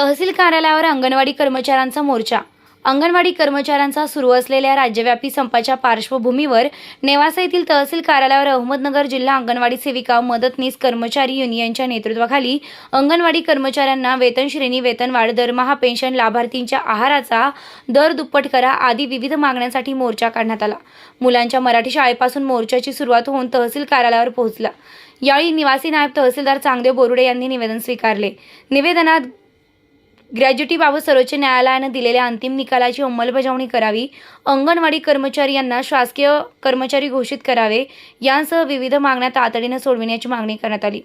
तहसील कार्यालयावर अंगणवाडी कर्मचाऱ्यांचा मोर्चा. अंगणवाडी कर्मचाऱ्यांचा सुरू असलेल्या राज्यव्यापी संपाच्या पार्श्वभूमीवर नेवासा येथील तहसील कार्यालयावर अहमदनगर जिल्हा अंगणवाडी सेविका मदतनीस कर्मचारी युनियनच्या नेतृत्वाखाली अंगणवाडी कर्मचाऱ्यांना वेतन श्रेणी वेतनवाढ दरमहा पेन्शन लाभार्थींच्या आहाराचा दर दुप्पट करा आदी विविध मागण्यांसाठी मोर्चा काढण्यात आला. मुलांच्या मराठी शाळेपासून मोर्चाची सुरुवात होऊन तहसील कार्यालयावर पोहोचला. यावेळी निवासी नायब तहसीलदार चांगदेव बोरुडे यांनी निवेदन स्वीकारले. निवेदनात ग्रॅज्युटीबाबत सर्वोच्च न्यायालयानं दिलेल्या अंतिम निकालाची अंमलबजावणी करावी. अंगणवाडी कर्मचारी यांना शासकीय कर्मचारी घोषित करावे. यांसह विविध मागण्या तातडीनं सोडविण्याची मागणी करण्यात आली.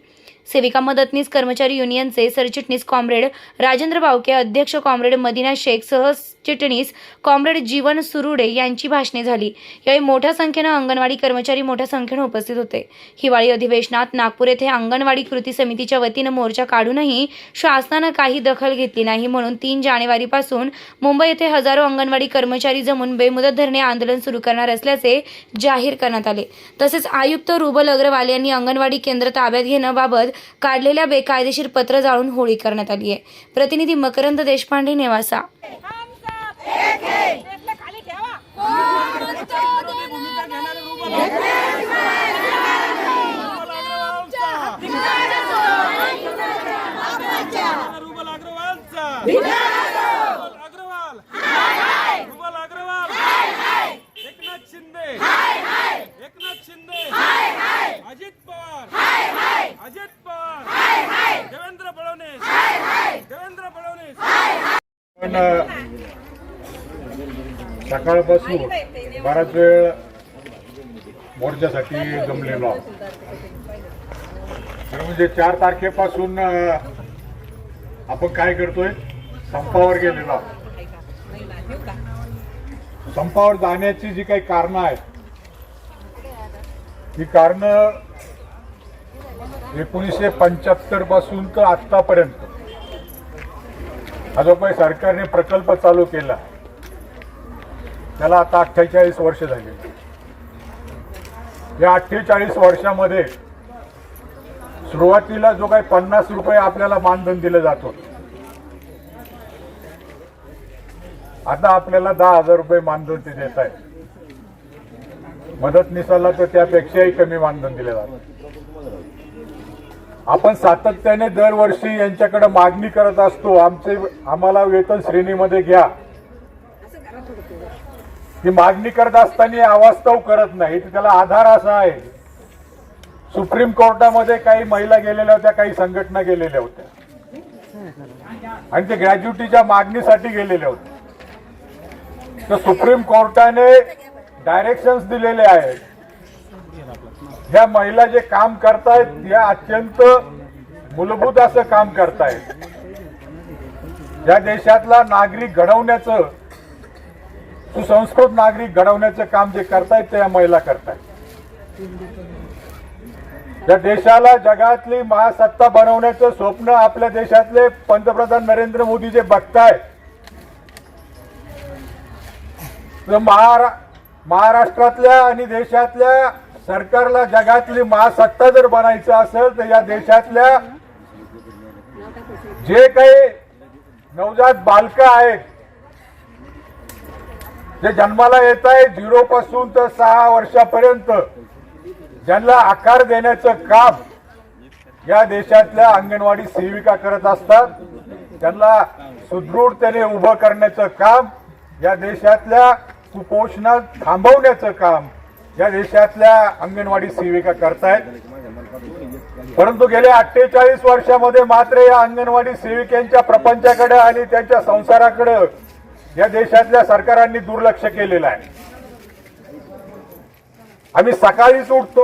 सेविका मदतनीस कर्मचारी युनियनचे सरचिटणीस कॉम्रेड राजेंद्र बावके अध्यक्ष कॉम्रेड मदिना शेख सहचिटणीस कॉम्रेड जीवन सुरुडे यांची भाषणे झाली. यावेळी मोठ्या संख्येनं अंगणवाडी कर्मचारी मोठ्या संख्येनं उपस्थित होते. हिवाळी अधिवेशनात नागपूर येथे अंगणवाडी कृती समितीच्या वतीनं मोर्चा काढूनही शासनानं काही दखल घेतली नाही. म्हणून तीन जानेवारीपासून मुंबई येथे हजारो अंगणवाडी कर्मचारी जमून बेमुदत धरणे आंदोलन सुरू करणार असल्याचे जाहीर करण्यात आले. तसेच आयुक्त रुबल अग्रवाल यांनी अंगणवाडी केंद्र ताब्यात घेण्याबाबत काढलेल्या बेकायदेशीर पत्र जाळून होळी करण्यात आली आहे. प्रतिनिधी मकरंद देशपांडे नेवासा खाली ठेवा रुबल अग्रवालचा रुबल अग्रवाल. रुबल अग्रवाल. एकनाथ शिंदे. एकनाथ शिंदे. अजित पवार. अजित पवार. देवेंद्र फडणवीस. देवेंद्र फडणवीस. पण सकाळपासून बराच वेळ मोर्चासाठी जमलेलो आहोत. म्हणजे चार तारखेपासून आपण काय करतोय? संपावर गेलेला. संपावर जाण्याची जी काही कारणं आहेत ही कारणं एकोणीसशे पंच्याहत्तरपासून तर आतापर्यंत हा जो काही सरकारने प्रकल्प चालू केला. त्याला आता अठ्ठेचाळीस वर्ष झाली. या अठ्ठेचाळीस वर्षामध्ये सुरुवातीला जो काही पन्नास रुपये आपल्याला मानधन दिलं जातो आता आपल्याला दहा हजार रुपये मानधन ते देत आहे मदतनीसाला तर त्यापेक्षाही कमी मानधन दिलं जातं. आपण सातत्याने दरवर्षी यांच्याकडे मागणी करत असतो. आमचे आम्हाला वेतन श्रेणीमध्ये घ्या. ही मागणी करत असताना अवास्तव करत नाही. त्याला आधार असा आहे. सुप्रीम कोर्टामध्ये काही महिला गेलेल्या होत्या काही संघटना गेलेल्या होत्या. आणि ते ग्रॅज्युटीच्या मागणीसाठी गेलेल्या होत्या. तर सुप्रीम कोर्टाने डायरेक्शन्स दिलेले आहेत. ह्या महिला जे काम करतायत या अत्यंत मूलभूत असं काम करतायत. या देशातला नागरिक घडवण्याचं सुसंस्कृत नागरिक घडवण्याचं काम जे करतायत ते या महिला करतायत. या देशाला जगातली महासत्ता बनवण्याचं स्वप्न आपल्या देशातले पंतप्रधान नरेंद्र मोदी जे बघतायत तर महारा महाराष्ट्रातल्या आणि देशातल्या सरकारला जगातली महासत्ता जर बनायचं असेल तर या देशातल्या जे काही नवजात बालकं आहेत जे जन्माला येत आहे झिरो पासून तर सहा वर्षापर्यंत ज्यांना आकार देण्याचं काम या देशातल्या अंगणवाडी सेविका करत असतात त्यांना सुदृढतेने उभं करण्याचं काम या देशातल्या कुपोषणात थांबवण्याचं काम या देशातल्या अंगणवाडी सेविका करतायत. परंतु गेल्या अठ्ठेचाळीस वर्षामध्ये मात्र या अंगणवाडी सेविकांच्या प्रपंचाकडे आणि त्यांच्या संसाराकडे या देशातल्या सरकारांनी दुर्लक्ष केलेलं आहे. आम्ही सकाळीच उठतो.